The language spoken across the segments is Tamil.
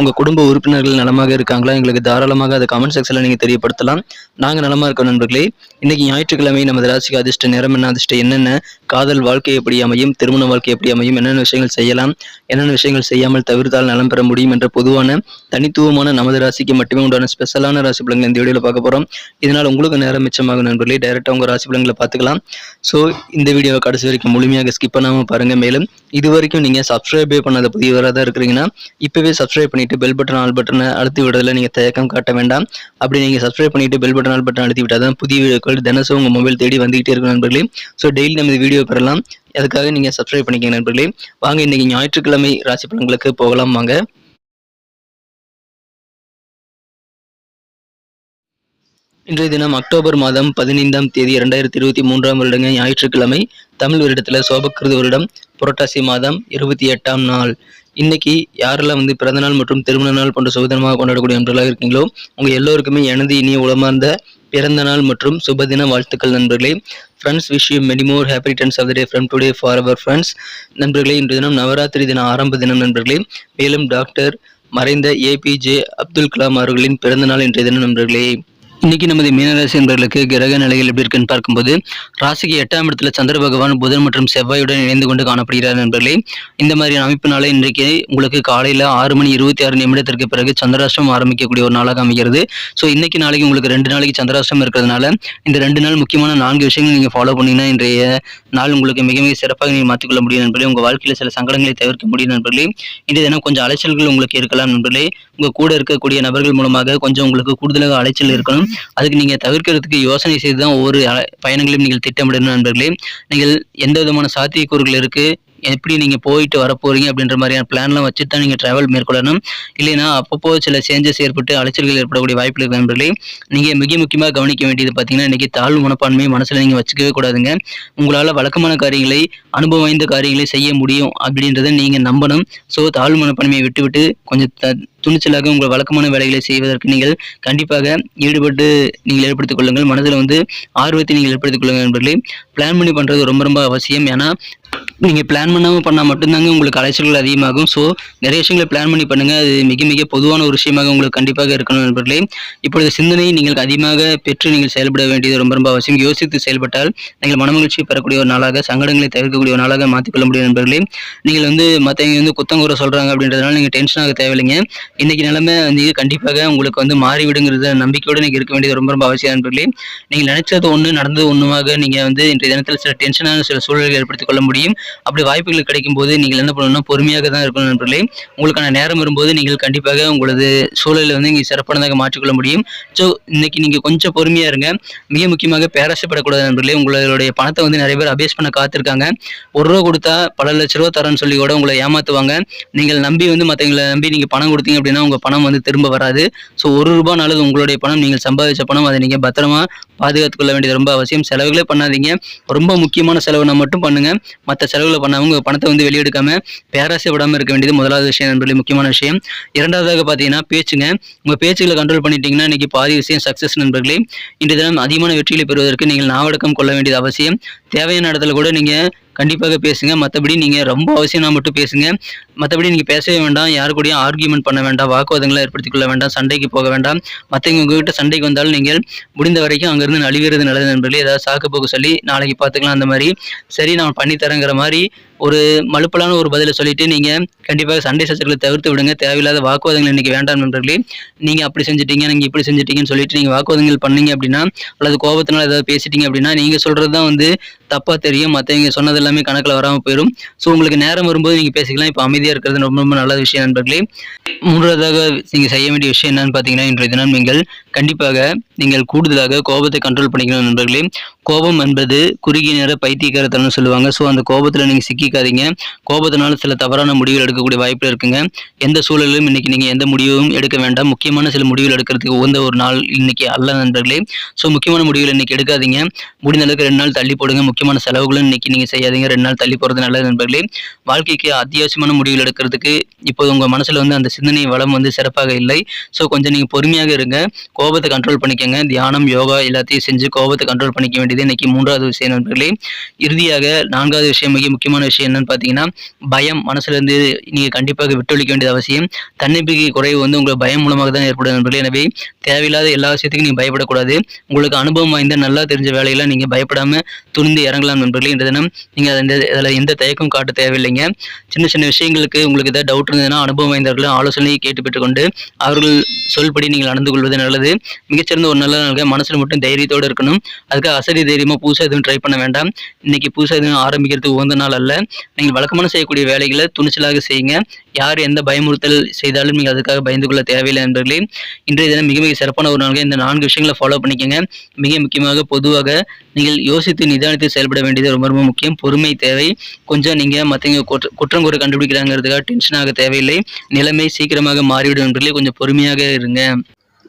உங்க குடும்ப உறுப்பினர்கள் நலமாக இருக்காங்களா? எங்களுக்கு தாராளமாக அதை கமெண்ட் செக்ஷன்ல நீங்க தெரியப்படுத்தலாம். நாங்க நலமா இருக்கோம் நண்பர்களே. இன்னைக்கு ஞாயிற்றுக்கிழமை நமது ராசிக்கு அதிர்ஷ்ட நேரம் என்ன அதிர்ஷ்ட என்னென்ன? காதல் வாழ்க்கை எப்படி அமையும்? திருமண வாழ்க்கை எப்படி அமையும்? என்னென்ன விஷயங்கள் செய்யலாம்? என்னென்ன விஷயங்கள் செய்யாமல் தவிர்த்தால் நலம் பெற முடியும் என்ற பொதுவான தனித்துவமான நமது ராசிக்கு மட்டுமே உண்டான ஸ்பெஷலான ராசி பலன்கள் இந்த வீடியோவில் பார்க்க போகிறோம் இதனால் உங்களுக்கு நேரம் மிச்சமாகும் நண்பர்களே. டைரெக்டாக உங்கள் ராசி பலன்களை பார்த்துக்கலாம். ஸோ இந்த வீடியோவை கடைசி வரைக்கும் முழுமையாக ஸ்கிப் பண்ணாமல் பாருங்கள் மேலும் இது வரைக்கும் நீங்கள் சப்ஸ்கிரைபே பண்ணாத புதியவராக தான் இருக்கிறீங்கன்னா இப்போவே சப்ஸ்கிரைப் பண்ணி பண்ணிட்டு பெல் பட்டன் ஆல் பட்டனை அழுத்தி விடுறதுல நீங்கள் தயக்கம் காட்ட வேண்டாம். அப்படி நீங்கள் சப்ஸ்கிரைப் பண்ணிட்டு பெல் பட்டன் ஆல் பட்டன் அழுத்தி விட்டால் தான் புதிய வீடியோக்கள் தினசும் உங்கள் மொபைல் தேடி வந்துகிட்டே இருக்கும் நண்பர்களே. ஸோ டெய்லி நம்ம இந்த வீடியோ பெறலாம். அதுக்காக நீங்கள் சப்ஸ்கிரைப் பண்ணிக்கங்க நண்பர்களே. வாங்க இன்னைக்கு ஞாயிற்றுக்கிழமை ராசி பலன்களுக்கு போகலாம். வாங்க. இன்றைய தினம் அக்டோபர் மாதம் பதினைந்தாம் தேதி இரண்டாயிரத்தி இருபத்தி மூன்றாம் வருடங்க ஞாயிற்றுக்கிழமை தமிழ் வருடத்தில் சோபக்கிருது வருடம் புரட்டாசி மாதம் இருபத்தி எட்டாம் நாள். இன்னைக்கு யாரெல்லாம் வந்து பிறந்தநாள் மற்றும் திருமண நாள் போன்ற சுபதினமாக கொண்டாடக்கூடிய நண்பர்களாக இருக்கீங்களோ உங்கள் எல்லோருக்குமே எனது இனிய உளமார்ந்த பிறந்த நாள் மற்றும் சுபதின வாழ்த்துக்கள் நண்பர்களே. Friends wish you many more happy returns of the day from today for our friends நண்பர்களே இன்று தினம் நவராத்திரி தின ஆரம்ப தினம் நண்பர்களே. மேலும் டாக்டர் மறைந்த ஏபிஜே அப்துல் கலாம் அவர்களின் பிறந்தநாள் இன்றைய தினம் நண்பர்களே. இன்னைக்கு நமது மீனராசி என்பவர்களுக்கு கிரக நிலைகள் எப்படி இருக்குன்னு பார்க்கும்போது ராசிக்கு எட்டாம் இடத்துல சந்திர பகவான் புதன் மற்றும் செவ்வாயுடன் இணைந்து கொண்டு காணப்படுகிறார் நண்பர்களே. இந்த மாதிரியான அமைப்பினால இன்றைக்கு உங்களுக்கு காலையில ஆறு மணி இருபத்தி ஆறு நிமிடத்திற்கு பிறகு சந்திராஷ்டிரம் ஆரம்பிக்கக்கூடிய ஒரு நாளாக அமைகிறது. ஸோ இன்னைக்கு நாளைக்கு உங்களுக்கு ரெண்டு நாளைக்கு சந்திராஷ்டிரம் இருக்கிறதுனால இந்த ரெண்டு நாள் முக்கியமான நான்கு விஷயங்கள் நீங்க ஃபாலோ பண்ணீங்கன்னா இன்றைய நாள் உங்களுக்கு மிக மிக சிறப்பாக நீங்கள் மாற்றிக்கொள்ள முடியும் நண்பர்களே. உங்க வாழ்க்கையில சில சங்கடங்களை தவிர்க்க முடியும் நண்பர்களே. இந்த தினம் கொஞ்சம் அலைச்சல்கள் உங்களுக்கு இருக்கலாம் நண்பர்களே. உங்க கூட இருக்கக்கூடிய நபர்கள் மூலமாக கொஞ்சம் உங்களுக்கு கூடுதலாக அலைச்சல் இருக்கணும். அதுக்கு நீங்க தவிர்க்கிறதுக்கு யோசனை செய்து தான் ஒவ்வொரு பயணங்களையும் நீங்கள் திட்டமிடணும் நண்பர்களே. நீங்கள் எந்த விதமான சாத்தியக்கூறுகள் இருக்கு? எப்படி நீங்கள் போயிட்டு வர போகிறீங்க அப்படின்ற மாதிரியான பிளான்லாம் வச்சு தான் நீங்கள் ட்ராவல் மேற்கொள்ளணும். இல்லைன்னா அப்பப்போ சில சேஞ்சஸ் ஏற்பட்டு அலைச்சல்கள் ஏற்படக்கூடிய வாய்ப்புகள் இருக்கு நண்பர்களே. நீங்கள் மிக முக்கியமாக கவனிக்க வேண்டியது பார்த்தீங்கன்னா இன்றைக்கி தாழ்வு மனப்பான்மையை மனசில் நீங்கள் வச்சுக்கவே கூடாதுங்க. உங்களால் வழக்கமான காரியங்களை அனுபவம் வாய்ந்த காரியங்களை செய்ய முடியும் அப்படின்றத நீங்கள் நம்பணும். ஸோ தாழ்வு மனப்பான்மையை விட்டுவிட்டு கொஞ்சம் த துணிச்சலாக உங்கள் வழக்கமான வேலைகளை செய்வதற்கு நீங்கள் கண்டிப்பாக ஈடுபட்டு நீங்கள் ஏற்படுத்திக் கொள்ளுங்கள். மனதில் வந்து ஆர்வத்தை நீங்கள் ஏற்படுத்திக் கொள்ளுங்கள் நண்பர்களே. பிளான் பண்ணி பண்ணுறது ரொம்ப ரொம்ப அவசியம். ஏன்னா நீங்கள் பிளான் பண்ணாமல் பண்ணால் மட்டும்தாங்க உங்களுக்கு அலைச்சல்கள் அதிகமாகும். ஸோ நிறைய விஷயங்களை பிளான் பண்ணி பண்ணுங்கள் அது மிக மிக பொதுவான ஒரு விஷயமாக உங்களுக்கு கண்டிப்பாக இருக்கணும் நண்பர்களே. இப்பொழுது சிந்தனை நீங்கள் அதிகமாக பெற்று நீங்கள் செயல்பட வேண்டியது ரொம்ப ரொம்ப அவசியம். யோசித்து செயல்பட்டால் நீங்கள் மனமகிழ்ச்சி பெறக்கூடிய ஒரு நாளாக சங்கடங்களை தவிர்க்கக்கூடிய ஒரு நாளாக மாற்றிக்கொள்ள முடியும் நண்பர்களே. நீங்கள் வந்து மற்றவங்க வந்து குத்தங்குற சொல்கிறாங்க அப்படின்றதுனால நீங்கள் டென்ஷனாக தேவையில்லைங்க. இன்றைக்கி நிலமை வந்து கண்டிப்பாக உங்களுக்கு வந்து மாறிவிடுங்கிறத நம்பிக்கையோடு நீங்கள் இருக்க வேண்டியது ரொம்ப ரொம்ப அவசியம் நண்பர்களே. நீங்கள் நினைச்சது ஒன்று நடந்தது ஒன்றுமாக நீங்கள் வந்து இன்றைய தினத்தில் சில டென்ஷனான சில சூழல்களை ஏற்படுத்திக் கொள்ள முடியும். அப்படி வாய்ப்புகள் கிடைக்கும் போது நீங்கள் என்ன பண்ணணும்னா பொறுமையாக தான் இருக்கணும் நண்பர்களே. உங்களுக்கான நேரம் வரும்போது நீங்கள் கண்டிப்பாக உங்களது சூழலை வந்து இங்கே சிறப்பானதாக மாற்றிக்கொள்ள முடியும். ஸோ இன்னைக்கு நீங்கள் கொஞ்சம் பொறுமையாக இருங்க. மிக முக்கியமாக பேராசைப்படக்கூடாது நண்பர்களே. உங்களுடைய பணத்தை வந்து நிறைய பேர் அபேஸ் பண்ண காத்திருக்காங்க. ஒரு ரூபா கொடுத்தா பல லட்ச ரூபா தரேன்னு சொல்லி கூட உங்களை ஏமாத்துவாங்க. நீங்கள் நம்பி வந்து மற்றவங்களை நம்பி நீங்கள் பணம் கொடுத்தீங்க அப்படின்னா உங்கள் பணம் வந்து திரும்ப வராது. ஸோ ஒரு ரூபானாலும் உங்களுடைய பணம் நீங்கள் சம்பாதிச்ச பணம் அதை நீங்கள் பத்திரமா பாதுகாத்துக்கொள்ள வேண்டியது ரொம்ப அவசியம். செலவுகளே பண்ணாதீங்க. ரொம்ப முக்கியமான செலவுனா மட்டும் பண்ணுங்க. மற்ற செலவுகளை பண்ணாம பணத்தை வந்து வெளியெடுக்காம பேராசை விடாமல் இருக்க வேண்டியது முதலாவது விஷயம் நண்பர்களே முக்கியமான விஷயம். இரண்டாவதாக பார்த்தீங்கன்னா பேச்சுங்க. உங்கள் பேச்சுகளை கண்ட்ரோல் பண்ணிட்டீங்கன்னா இன்னைக்கு பாதி விஷயம் சக்ஸஸ் நண்பர்களே. இன்று தினம் அதிகமான வெற்றிகளை பெறுவதற்கு நீங்கள் நாவடக்கம் கொள்ள வேண்டியது அவசியம். தேவையான இடத்துல கூட நீங்கள் கண்டிப்பாக பேசுங்க. மற்றபடி நீங்கள் ரொம்ப அவசியம்னா மட்டும் பேசுங்க. மற்றபடி நீங்கள் பேசவே வேண்டாம். யாரு கூடயும் ஆர்கியூமெண்ட் பண்ண வேண்டாம். வாக்குவாதங்களை ஏற்படுத்திக் கொள்ள வேண்டாம். சண்டைக்கு போக வேண்டாம். மற்றவங்க உங்ககிட்ட சண்டைக்கு வந்தாலும் நீங்கள் முடிந்த வரைக்கும் அங்கேருந்து நழுவிறது நல்லது நண்பர்களே. ஏதாவது சாக்கு போக்கு சொல்லி நாளைக்கு பார்த்துக்கலாம் அந்த மாதிரி. சரி நான் பண்ணி தரேங்கிற மாதிரி ஒரு மலுப்பலான ஒரு பதிலை சொல்லிட்டு நீங்கள் கண்டிப்பாக சண்டை சச்சரவுகளை தவிர்த்து விடுங்க. தேவையில்லாத வாக்குவாதங்கள் இன்றைக்கி வேண்டாம் நண்பர்களே. நீங்கள் அப்படி செஞ்சுட்டீங்க நீங்கள் இப்படி செஞ்சுட்டீங்கன்னு சொல்லிட்டு நீங்கள் வாக்குவாதங்கள் பண்ணீங்க அப்படின்னா அல்லது கோபத்தினால் ஏதாவது பேசிட்டீங்க அப்படின்னா நீங்கள் சொல்கிறது தான் வந்து தப்பாக தெரியும். மற்றவங்க சொன்னதில் எல்லாமே கணக்கில் வராமல் போயிடும். ஸோ உங்களுக்கு நேரம் வரும்போது நீங்கள் பேசிக்கலாம். இப்போ அமைதியாக இருக்கிறது ரொம்ப ரொம்ப நல்ல விஷயம் நண்பர்களே. மூன்றாவதாக நீங்கள் செய்ய வேண்டிய விஷயம் என்னன்னு பார்த்தீங்கன்னா இன்றைய தினம் நீங்கள் கண்டிப்பாக நீங்கள் கூடுதலாக கோபத்தை கண்ட்ரோல் பண்ணிக்கணும் நண்பர்களே. கோபம் என்பது குறுகிய நேர பைத்தியக்காரத்தனம்னு சொல்லுவாங்க. ஸோ அந்த கோபத்தில் நீங்கள் சிக்கிக்காதீங்க. கோபத்தினால சில தவறான முடிவுகள் எடுக்கக்கூடிய வாய்ப்பு இருக்குங்க. எந்த சூழலிலும் இன்னைக்கு நீங்கள் எந்த முடிவும் எடுக்க வேண்டாம். முக்கியமான சில முடிவுகள் எடுக்கிறதுக்கு உகந்த ஒரு நாள் இன்னைக்கு அல்ல நண்பர்களே. ஸோ முக்கியமான முடிவுகள் இன்னைக்கு எடுக்காதீங்க. முடிந்த அளவுக்கு ரெண்டு நாள் தள்ளி போடுங்க. முக்கியமான செலவுகளும் இன்னைக்கு நீங்கள் செய்யாதீங்க. ரெண்டு நாள் தள்ளி போகிறது நல்லது நண்பர்களே. வாழ்க்கைக்கு அத்தியாவசியமான முடிவுகள் எடுக்கிறதுக்கு இப்போது உங்கள் மனசில் வந்து அந்த சிந்தனை வளம் வந்து சிறப்பாக இல்லை. ஸோ கொஞ்சம் நீங்கள் பொறுமையாக இருங்க. கோபத்தை கண்ட்ரோல் பண்ணிக்கங்க. பண்ணுங்க தியானம் யோகா எல்லாத்தையும் செஞ்சு கோபத்தை கண்ட்ரோல் பண்ணிக்க வேண்டியது இன்னைக்கு மூன்றாவது விஷயம் நண்பர்களே. இறுதியாக நான்காவது விஷயம் மிக முக்கியமான விஷயம் என்னன்னு பார்த்தீங்கன்னா பயம் மனசுல இருந்து நீங்க கண்டிப்பாக விட்டொழிக்க வேண்டியது அவசியம். தன்னம்பிக்கை குறைவு வந்து உங்களுக்கு பயம் மூலமாக தான் ஏற்படும் நண்பர்களே. எனவே தேவையில்லாத எல்லா விஷயத்துக்கும் நீங்க பயப்படக்கூடாது. உங்களுக்கு அனுபவம் வாய்ந்த நல்லா தெரிஞ்ச வேலையெல்லாம் நீங்க பயப்படாம துணிந்து இறங்கலாம் நண்பர்களே. இந்த தினம் நீங்க அந்த அதில் எந்த தயக்கம் காட்ட தேவையில்லைங்க. சின்ன சின்ன விஷயங்களுக்கு உங்களுக்கு ஏதாவது டவுட் இருந்ததுன்னா அனுபவம் வாய்ந்தவர்கள் ஆலோசனையை கேட்டு பெற்றுக்கொண்டு அவர்கள் சொல்படி நீங்கள் நடந்து கொள்வது நல்லது. மிகச்சிறந்த ஒரு நல்ல நாளுங்க. மனசில் மட்டும் தைரியத்தோடு இருக்கணும். அதுக்காக அசதி தைரியமாக புதுசாக எதுவும் ட்ரை பண்ண வேண்டாம். இன்றைக்கி புதுசாக எதுவும் ஆரம்பிக்கிறதுக்கு உகந்த நாள் அல்ல. நீங்கள் வழக்கமான செய்யக்கூடிய வேலைகளை துணிச்சலாக செய்யுங்க. யார் எந்த பயமுறுத்தல் செய்தாலும் நீங்கள் அதுக்காக பயந்து கொள்ள தேவையில்லை நண்பர்களே. இன்றைய தினம் மிக மிக சிறப்பான ஒரு நாளுங்க. இந்த நான்கு விஷயங்களை ஃபாலோ பண்ணிக்கங்க. மிக முக்கியமாக பொதுவாக நீங்கள் யோசித்து நிதானித்து செயல்பட வேண்டியது ரொம்ப ரொம்ப முக்கியம். பொறுமை தேவை. கொஞ்சம் நீங்கள் மற்றவங்க குற்ற குற்றம் குறை கண்டுபிடிக்கிறாங்கிறதுக்காக டென்ஷனாக தேவையில்லை. நிலைமை சீக்கிரமாக மாறிவிடும் நண்பர்களே. கொஞ்சம் பொறுமையாக இருங்க.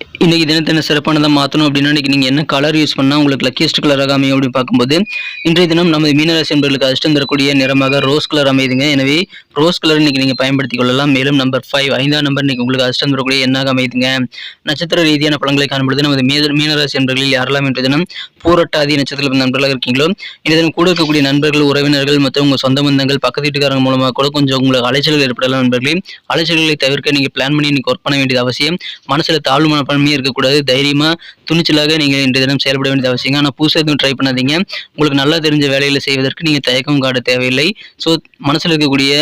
இன்னைக்கு தினத்தை என்ன சிறப்பானதாக மாற்றணும் அப்படின்னா இன்னைக்கு நீங்கள் என்ன கலர் யூஸ் பண்ணால் உங்களுக்கு லக்கியஸ்ட் கலராக அமையும் அப்படின்னு பார்க்கும்போது இன்றைய தினம் நமது மீனராசி என்பர்களுக்கு அதிர்ஷ்டம் தரக்கூடிய நிறமாக ரோஸ் கலர் அமையுதுங்க எனவே ரோஸ் கலர் இன்னைக்கு நீங்கள் பயன்படுத்திக் கொள்ளலாம். மேலும் நம்பர் ஃபைவ் ஐந்தாம் நம்பர் இன்னைக்கு உங்களுக்கு அதிர்ஷ்டம் தரக்கூடிய எண்ணாக அமைதுங்க. நட்சத்திர ரீதியான பழங்களை காணும்பொழுது நமது மீன மீனராசி என்பர்களில் யாரெல்லாம் இன்றைய தினம் பூரட்டாதி நட்சத்திரத்தில் நண்பர்களாக இருக்கீங்களோ இந்த தினம் கூட இருக்கக்கூடிய நண்பர்கள் உறவினர்கள் மற்றும் உங்கள் சொந்த பந்தங்கள் பக்கத்து வீட்டுக்காரங்க மூலமாக கூட கொஞ்சம் உங்களுக்கு அலைச்சல்கள் ஏற்படலாம் நண்பர்களே. அலைச்சல்களை தவிர்க்க நீங்கள் பிளான் பண்ணி இன்னைக்கு ஒர்க் பண்ண வேண்டியது அவசியம். மனசுல தாழ்வு மனப்பான்மையே இருக்கக்கூடாது. தைரியமாக துணிச்சலாக நீங்கள் இன்றைய தினம் செயல்பட வேண்டியது அவசியம் ஆனால் புதுசாக எதுவும் ட்ரை பண்ணாதீங்க. உங்களுக்கு நல்லா தெரிஞ்ச வேலையில் செய்வதற்கு நீங்கள் தயக்கம் காட்ட தேவையில்லை. ஸோ மனசில் இருக்கக்கூடிய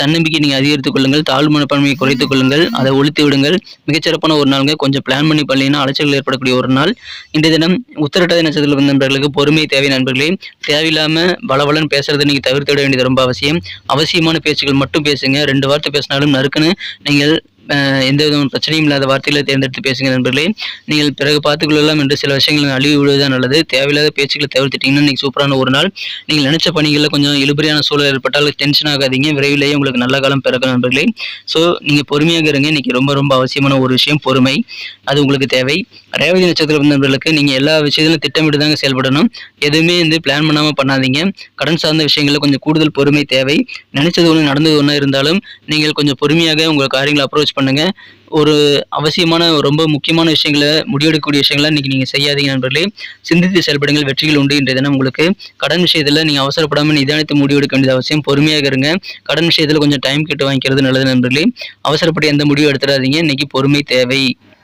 தன்னம்பிக்கை நீங்கள் அதிகரித்துக் கொள்ளுங்கள். தாழ் மனப்பான்மையை குறைத்துக் கொள்ளுங்கள். அதை ஒழித்து விடுங்கள். மிகச்சிறப்பான ஒரு நாளுங்க. கொஞ்சம் பிளான் பண்ணி பண்ணீங்கன்னா அலைச்சல்கள் ஏற்படக்கூடிய ஒரு நாள். இன்றைய தினம் உத்தரட்டாதி நட்சத்திரத்தில் வந்த நண்பர்களுக்கு பொறுமை தேவை நண்பர்களே. தேவையில்லாமல் பலவலன் பேசுறதை நீங்கள் தவிர்த்து விட வேண்டியது ரொம்ப அவசியம். அவசியமான பேச்சுகள் மட்டும் பேசுங்க. ரெண்டு வார்த்தை பேசினாலும் நறுக்குன்னு நீங்கள் எந்த விதமான பிரச்சனையும் இல்லாத வார்த்தைகளை தேர்ந்தெடுத்து பேசுங்க நண்பர்களே. நீங்கள் பிறகு பார்த்துக்கொள்ளலாம் என்று சில விஷயங்களை அழிவு விடுவதுதான் நல்லது. தேவையில்லாத பேச்சுக்களை தவிர்த்துட்டீங்கன்னா இன்னைக்கு சூப்பரான ஒரு நாள். நீங்கள் நினைச்ச பணிகளில் கொஞ்சம் இழுபறியான சூழல் ஏற்பட்டால் டென்ஷன் ஆகாதீங்க. விரைவிலேயே உங்களுக்கு நல்ல காலம் பிறக்கும் நண்பர்களே. ஸோ நீங்கள் பொறுமையாக இருங்க. இன்னைக்கு ரொம்ப ரொம்ப அவசியமான ஒரு விஷயம் பொறுமை. அது உங்களுக்கு தேவை. ரேவதி நட்சத்திர நண்பர்களுக்கு நீங்கள் எல்லா விஷயத்திலும் திட்டமிட்டு தாங்க செயல்படணும். எதுவுமே வந்து பிளான் பண்ணாமல் பண்ணாதீங்க. கடன் சார்ந்த விஷயங்களில் கொஞ்சம் கூடுதல் பொறுமை தேவை. நினைச்சது ஒன்று நடந்தது ஒன்றா இருந்தாலும் நீங்கள் கொஞ்சம் பொறுமையாக உங்கள் காரியங்களை அப்ரோச் பண்ணுங்க. ஒரு அவசியமான ரொம்ப முக்கியமான விஷயங்களை முடிவெடுக்கக்கூடிய விஷயங்களை இன்றைக்கி நீங்கள் செய்யாதீங்க நண்பர்களே. சிந்தித்து செயல்படுங்கள் வெற்றிகள் உண்டு இன்றைய தினம் உங்களுக்கு. கடன் விஷயத்தில் நீங்கள் அவசரப்படாமல் நிதானித்து முடிவெடுக்க வேண்டியது அவசியம். பொறுமையாக இருங்க. கடன் விஷயத்தில் கொஞ்சம் டைம் கேட்டு வாங்கிக்கிறது நல்லது நண்பர்களே. அவசரப்பட்டு எந்த முடிவும் எடுத்துடாதீங்க. இன்றைக்கி பொறுமை தேவை.